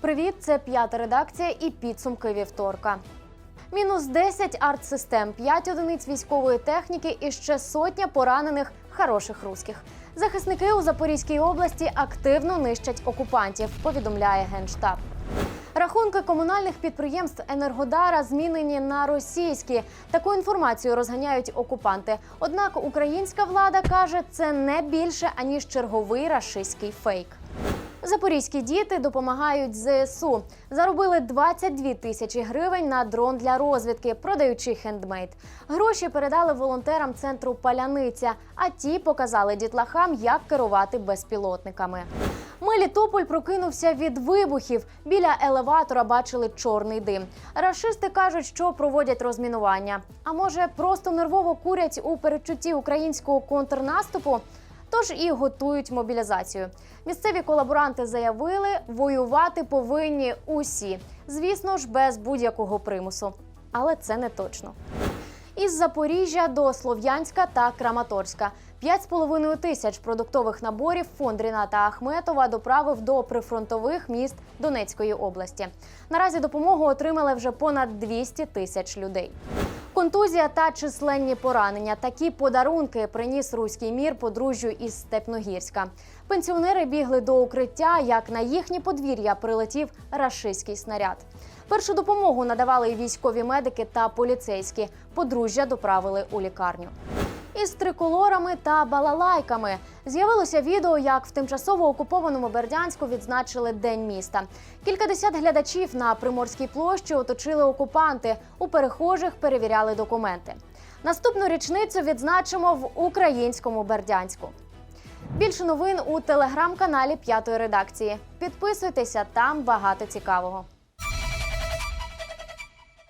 Привіт, це п'ята редакція і підсумки вівторка. Мінус 10 артсистем, 5 одиниць військової техніки і ще сотня поранених хороших руських. Захисники у Запорізькій області активно нищать окупантів. Повідомляє генштаб. Рахунки комунальних підприємств Енергодара змінені на російські. Таку інформацію розганяють окупанти. Однак українська влада каже, це не більше аніж черговий рашистський фейк. Запорізькі діти допомагають ЗСУ. Заробили 22 тисячі гривень на дрон для розвідки, продаючи хендмейд. Гроші передали волонтерам центру Паляниця, а ті показали дітлахам, як керувати безпілотниками. Мелітополь прокинувся від вибухів. Біля елеватора бачили чорний дим. Рашисти кажуть, що проводять розмінування. А може, просто нервово курять у передчутті українського контрнаступу? Тож і готують мобілізацію. Місцеві колаборанти заявили, воювати повинні усі. Звісно ж, без будь-якого примусу. Але це не точно. Із Запоріжжя до Слов'янська та Краматорська. 5,5 тисяч продуктових наборів фонд Ріната Ахметова доправив до прифронтових міст Донецької області. Наразі допомогу отримали вже понад 200 тисяч людей. Контузія та численні поранення. Такі подарунки приніс руський мір подружжю із Степногірська. Пенсіонери бігли до укриття, як на їхнє подвір'я прилетів рашистський снаряд. Першу допомогу надавали і військові медики та поліцейські. Подружжя доправили у лікарню. Із триколорами та балалайками з'явилося відео, як в тимчасово окупованому Бердянську відзначили День міста. Кількадесят глядачів на приморській площі оточили окупанти. У перехожих перевіряли документи. Наступну річницю відзначимо в українському Бердянську. Більше новин у телеграм-каналі П'ятої редакції. Підписуйтеся, там багато цікавого.